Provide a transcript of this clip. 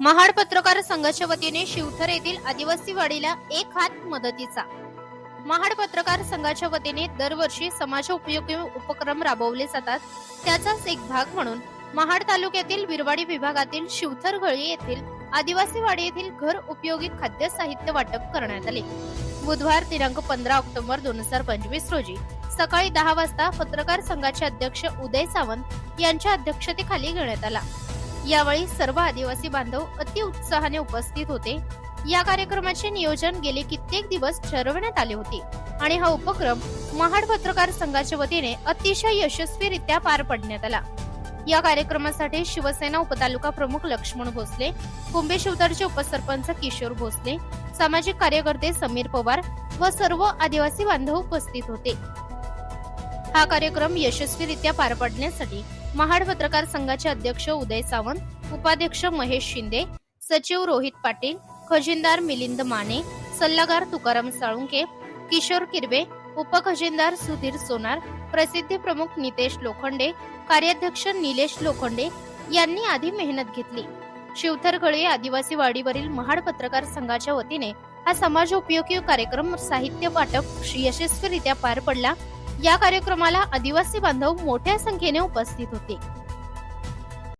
महाड पत्रकार संघाच्या वतीने शिवथर येथील आदिवासी वाडीला एक हात मदतीचा. महाड पत्रकार संघाच्या वतीने दरवर्षी समाज उपयोगी उपक्रम राबवले जातात. त्याचाच एक भाग म्हणून महाड तालुक्यातील विरवाडी विभागातील शिवथर गळी येथील आदिवासी वाडी येथील घर उपयोगी खाद्य साहित्य वाटप करण्यात आले. बुधवार दिनांक पंधरा ऑक्टोबर दोन हजार पंचवीस रोजी सकाळी दहा वाजता पत्रकार संघाचे अध्यक्ष उदय सावंत यांच्या अध्यक्षतेखाली घेण्यात आला. यावेळी सर्व आदिवासी बांधव अति उत्साहाने उपस्थित होते. या कार्यक्रमाचे नियोजन गेले कित्येक दिवस ठरवण्यात आले होते आणि हा उपक्रम महाड पत्रकार संघाच्या वतीने अतिशय यशस्वीरित्या पार पडण्यात आला. या कार्यक्रमासाठी शिवसेना उपतालुका प्रमुख लक्ष्मण भोसले कुंभे शिवतरचे उपसरपंच किशोर भोसले सामाजिक कार्यकर्ते समीर पवार व सर्व आदिवासी बांधव उपस्थित होते. हा कार्यक्रम यशस्वीरित्या पार पडण्यासाठी महाड पत्रकार संघाचे अध्यक्ष उदय सावंत उपाध्यक्ष महेश शिंदे सचिव रोहित पाटील खजिनदार मिलिंद माने सल्लागार तुकाराम साळुंके किशोर किरवे उपखजिनदार सुधीर सोनार प्रसिद्धी प्रमुख नितेश लोखंडे कार्याध्यक्ष निलेश लोखंडे यांनी आधी मेहनत घेतली. शिवथरगळे आदिवासी वाडीवरील महाड पत्रकार संघाच्या वतीने हा समाज उपयोगी कार्यक्रम साहित्य वाटप यशस्वीरित्या पार पडला. या कार्यक्रमाला आदिवासी बांधव मोठ्या संख्येने उपस्थित होते.